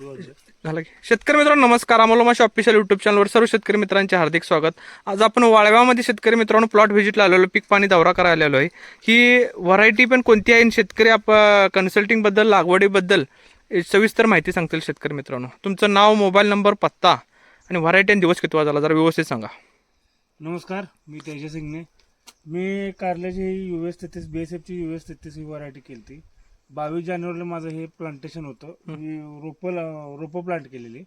झालं की. शेतकरी मित्रांनो नमस्कार. आम्हाला माझ्या ऑफिशियल युट्यूब चॅनलवर सर्व शेतकरी मित्रांचे हार्दिक स्वागत. आज आपण वाळव्यामध्ये शेतकरी मित्रांनो प्लॉट व्हिजिटला आलेलो पीक पाणी दौरा करायला आलेलो आहे. ही व्हरायटी पण कोणती आहे आणि शेतकरी आप कन्सल्टिंगबद्दल लागवडीबद्दल सविस्तर माहिती सांगतील शेतकरी मित्रांनो. तुमचं नाव मोबाईल नंबर पत्ता आणि व्हरायटी आणि दिवस कितवा झाला जरा व्यवस्थित सांगा. नमस्कार मी तेजस सिंगने मी कारल्याची ही यू एस तेहतीस बी एस एफची यू एस तेहतीस ही व्हरायटी केली होती बावीस जानेवारीला माझं हे प्लांटेशन होतं. मी रोपं रोपं प्लांट केलेली.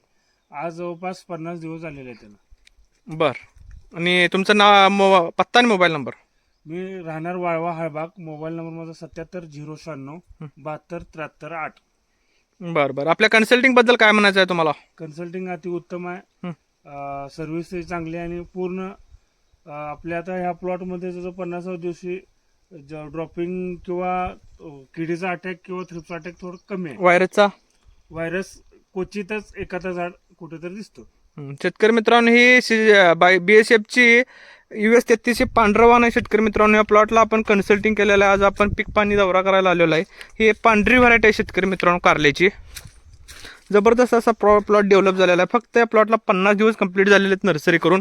आज जवळपास पन्नास दिवस झालेले आहेत त्याला. बरं. आणि तुमचं नाव मो पत्ता आणि मोबाईल नंबर मी राहणार वाळवा हळबाग. मोबाईल नंबर माझा सत्याहत्तर झिरो शहाण्णव बहात्तर त्र्याहत्तर आठ. बरं बरं. आपल्या कन्सल्टिंगबद्दल काय म्हणायचं आहे तुम्हाला? कन्सल्टिंग अति उत्तम. आहे. सर्व्हिस चांगली आहे आणि पूर्ण अं, आपल्या आता ह्या प्लॉटमध्ये जसं पन्नासाव्या दिवशी ड्रॉपिंग किंवा किडीचा अटॅक किंवा थ्रिप्स अटॅक थोडं कमी आहे. व्हायरसचा व्हायरस क्वचितच एखादा झाड कुठेतरी दिसतो. शेतकरी मित्रांनो ही बी एस एफची यू एस तेहतीसशे पांढरवान आहे शेतकरी मित्रांनो. या प्लॉटला आपण कन्सल्टिंग केलेलं आहे. आज आपण पीक पाणी दौरा करायला आलेलो आहे. ही पांढरी व्हरायटी आहे शेतकरी मित्रांनो कारल्याची. जबरदस्त असा प्लॉ प्लॉट डेव्हलप झालेला आहे. फक्त या प्लॉटला पन्नास दिवस कंप्लीट झालेले आहेत नर्सरी करून.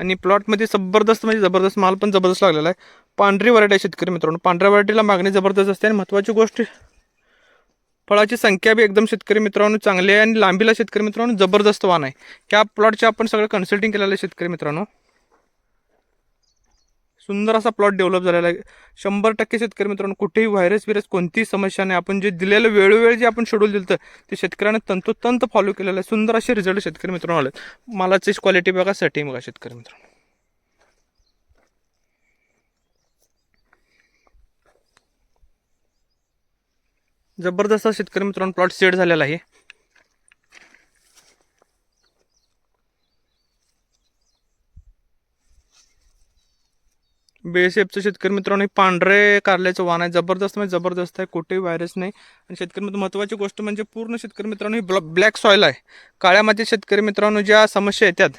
आणि प्लॉटमध्ये जबरदस्त म्हणजे जबरदस्त माल पण जबरदस्त लागलेला आहे. पांढरी व्हरायटी आहे शेतकरी मित्रांनो. पांढऱ्या व्हरायटीला मागणी जबरदस्त असते आणि महत्त्वाची गोष्ट फळाची संख्या बी एकदम शेतकरी मित्रांनो चांगली आहे आणि लांबीला शेतकरी मित्रांनो जबरदस्त वाण आहे. ह्या प्लॉटचे आपण सगळं कन्सल्टिंग केलेलं आहे शेतकरी मित्रांनो. सुंदर असा प्लॉट डेव्हलप झालेला आहे. शंभर टक्के शेतकरी मित्रांनो कुठेही व्हायरस विरस कोणतीही समस्या नाही. आपण जे दिलेलं वेळोवेळी जे आपण शेड्यूल दिलं ते शेतकऱ्याने तंतोतंत फॉलो केलेलं आहे. सुंदर असे रिझल्ट शेतकरी मित्रांनो आले मालाची क्वालिटी बघा सेटिंग बघा शेतकरी मित्रांनो. जबरदस्त शेतकरी मित्रांनो प्लॉट सेट झालेला आहे. बी शेतकरी मित्रांनो हे पांढरे कारल्याचं वाण आहे. जबरदस्त म्हणजे जबरदस्त आहे कुठेही व्हायरस नाही. आणि शेतकरी मित्र महत्त्वाची गोष्ट म्हणजे पूर्ण शेतकरी मित्रांनो ही ब्लॅक सॉईल आहे. काळ्या मातीत शेतकरी मित्रांनो ज्या समस्या येतात.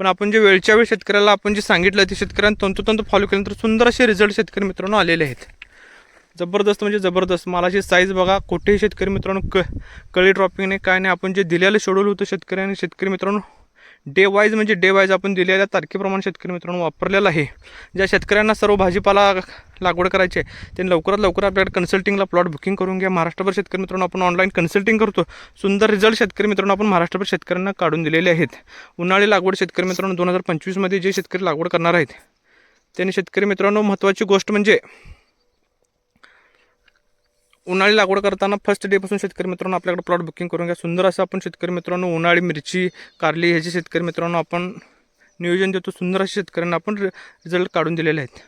पण आपण जे वेळच्या वेळी शेतकऱ्याला आपण जे सांगितलं ते शेतकऱ्यांना तंतोतंत फॉलो केल्यानंतर सुंदर असे रिझल्ट शेतकरी मित्रांनो आलेले आहेत. जबरदस्त म्हणजे जबरदस्त. मालाची साईज बघा कुठेही शेतकरी मित्रांनो क कळी ड्रॉपिंग नाही काय नाही आपण जे दिलेलं शेड्यूल होतं शेतकऱ्यांनी शेतकरी मित्रांनो डे वाईज म्हणजे डे वाईज आपण दिलेल्या तारखेप्रमाणे शेतकरी मित्रांनो वापरलेलं आहे. ज्या शेतकऱ्यांना सर्व भाजीपाला लागवड करायची आहे त्यांनी लवकरात लवकर आपल्याकडे कन्सल्टिंगला प्लॉट बुकिंग करून घ्या. महाराष्ट्रभर शेतकरी मित्रांनो आपण ऑनलाईन कन्सल्टिंग करतो. सुंदर रिझल्ट शेतकरी मित्रांनो आपण महाराष्ट्रभर शेतकऱ्यांना काढून दिलेले आहेत. उन्हाळी लागवड शेतकरी मित्रांनो दोन हजार पंचवीसमध्ये जे शेतकरी लागवड करणार आहेत त्यांनी शेतकरी मित्रांनो महत्त्वाची गोष्ट म्हणजे उन्हाळी लागवड करताना फर्स्ट डेपासून शेतकरी मित्रांनो आपल्याकडे प्लॉट बुकिंग करून घ्या. सुंदर असं आपण शेतकरी मित्रांनो उन्हाळी मिरची कारली ह्याचे शेतकरी मित्रांनो आपण नियोजन देतो. सुंदर असे शेतकऱ्यांना आपण रिझल्ट काढून दिलेले आहेत.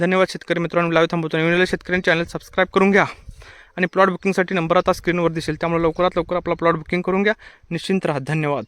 धन्यवाद शेतकरी मित्रांनो. लाईव्ह थांबवतो नवीन शेतकऱ्यांनी चॅनल सबस्क्राईब करून घ्या. आणि प्लॉट बुकिंगसाठी नंबर आता स्क्रीनवर दिसेल. त्यामुळे लवकरात लवकर आपला प्लॉट बुकिंग करून घ्या. निश्चिंत राहा. धन्यवाद.